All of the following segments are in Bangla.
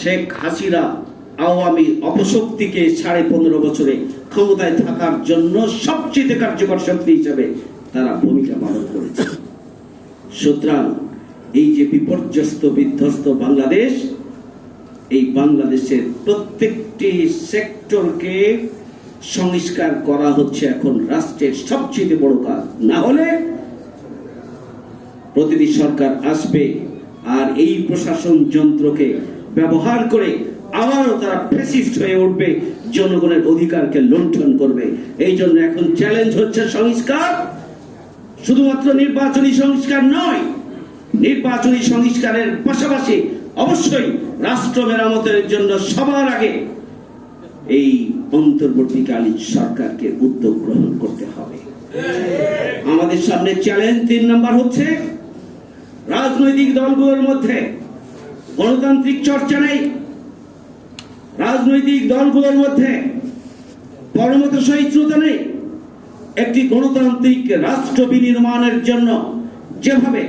শেখ হাসিনা আওয়ামী অপশক্তিকে সাড়ে পনেরো বছরে ক্ষমতায় থাকার জন্য সবচেয়ে কার্যকর শক্তি হিসাবে তারা ভূমিকা পালন করেছে। সুতরাং এই যে বিপর্যস্ত, বিধ্বস্ত বাংলাদেশ, এই বাংলাদেশের প্রত্যেকটি সেক্টরকে সংস্কার করা হচ্ছে এখন রাষ্ট্রের সবচেয়ে বড় কাজ। না হলে প্রতিটি সরকার আসবে আর এই প্রশাসন যন্ত্রকে ব্যবহার করে আবারও তারা ফেসিস্ট হয়ে উঠবে, জনগণের অধিকারকে লুণ্ঠন করবে। এই জন্য এখন চ্যালেঞ্জ হচ্ছে সংস্কার। শুধুমাত্র নির্বাচনী সংস্কার নয়, নির্বাচনী সংস্কারের পাশাপাশি অবশ্যই রাষ্ট্র মেরামতের জন্য সবার আগে এই অন্তর্বর্তীকালীন সরকারকে উদ্যোগ গ্রহণ করতে হবে। আমাদের সামনে চ্যালেঞ্জ তিন নম্বর হচ্ছে, রাজনৈতিক দলগুলোর মধ্যে গণতান্ত্রিক চর্চা নেই। রাজনৈতিক দলগুলোর মধ্যে পরমত সহিষ্ণুতা নেই। একটি গণতান্ত্রিক রাষ্ট্র বিনির্মাণের জন্য যেভাবে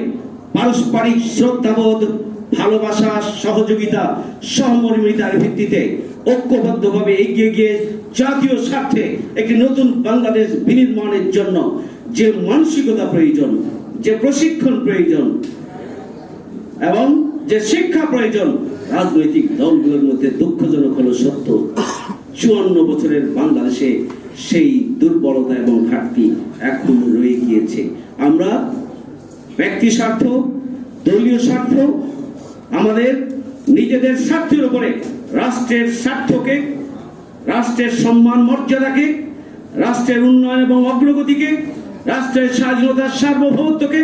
পারস্পরিক শ্রদ্ধাবোধ, ভালোবাসা, সহযোগিতা, সহমর্মিতার ভিত্তিতে ঐক্যবদ্ধভাবে এগিয়ে গিয়ে জাতীয় স্বার্থে একটি নতুন বাংলাদেশ বিনির্মাণের জন্য যে মানসিকতা প্রয়োজন, যে প্রশিক্ষণ প্রয়োজন এবং যে শিক্ষা প্রয়োজন, রাজনৈতিক দলগুলোর মধ্যে দুঃখজনক হলো সত্য। চুয়ান্ন বছরের বাংলাদেশে সেই দুর্বলতা এবং ঘাটতি এখন রয়ে গিয়েছে। আমরা ব্যক্তি স্বার্থ, দলীয় স্বার্থ, আমাদের নিজেদের স্বার্থের উপরে, রাষ্ট্রের স্বার্থকে, রাষ্ট্রের সম্মান মর্যাদাকে, রাষ্ট্রের উন্নয়ন এবং অগ্রগতিকে, রাষ্ট্রের স্বাধীনতার সার্বভৌমত্বকে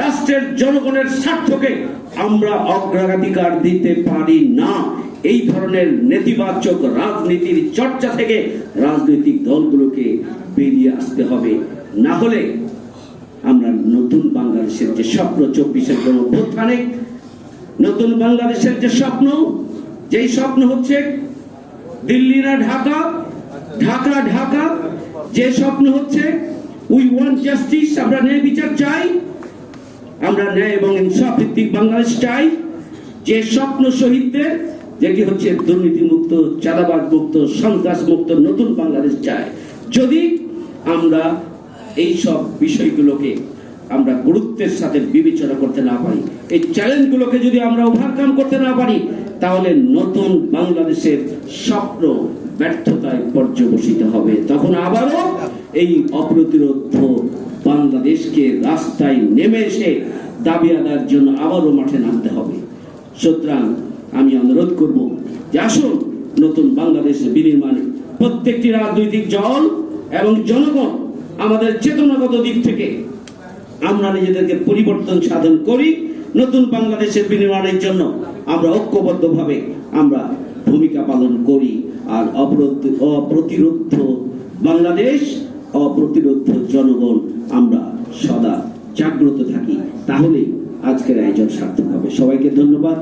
রাষ্ট্রের জনগণের স্বার্থকে আমরা অগ্রাধিকার দিতে পারি না। এই ধরনের নেতিবাচক রাজনীতির চর্চা থেকে রাজনৈতিক দলগুলোকে বেরিয়ে আসতে হবে। না হলে আমরা নতুন বাংলাদেশের যে স্বপ্ন, চব্বিশের গণ অভ্যুত্থানে নতুন বাংলাদেশের যে স্বপ্ন, যেই স্বপ্ন হচ্ছে দিল্লি না ঢাকা ঢাকা ঢাকা, যে স্বপ্ন হচ্ছে উই ওয়ান্ট জাস্টিস আমরা ন্যায় বিচার চাই আমরা ন্যায় এবং ইনসাফ ভিত্তিক বাংলাদেশ চাই। যে স্বপ্ন শহীদদের, যেটি হচ্ছে দুর্নীতি মুক্ত চাঁদাবাদ মুক্ত সন্ত্রাস মুক্ত নতুন বাংলাদেশ চাই। যদি আমরা এই সব বিষয়গুলোকে আমরা গুরুত্বের সাথে বিবেচনা করতে না পারি, এই চ্যালেঞ্জগুলোকে যদি আমরা ওভারকাম করতে না পারি, তাহলে নতুন বাংলাদেশের স্বপ্ন ব্যর্থতায় পর্যবসিত হবে। তখন আবারও এই অপ্রতিরোধ বাংলাদেশকে রাস্তায় নেমে এসে দাবি আদায়ের জন্য আবারও মাঠে নামতে হবে। সুতরাং আমি অনুরোধ করব যে আসুন, নতুন বাংলাদেশের বিনির্মাণে প্রত্যেকটি রাজনৈতিক দল এবং জনগণ আমাদের চেতনাগত দিক থেকে আমরা নিজেদেরকে পরিবর্তন সাধন করি, নতুন বাংলাদেশের বিনির্মাণের জন্য আমরা ঐক্যবদ্ধভাবে আমরা ভূমিকা পালন করি। আর অপ্রতি- অপ্রতিরোধ বাংলাদেশ অপ্রতিরোধ জনগণ আমরা সদা জাগ্রত থাকি। তাহলেই আজকের আয়োজন সার্থক হবে। সবাইকে ধন্যবাদ।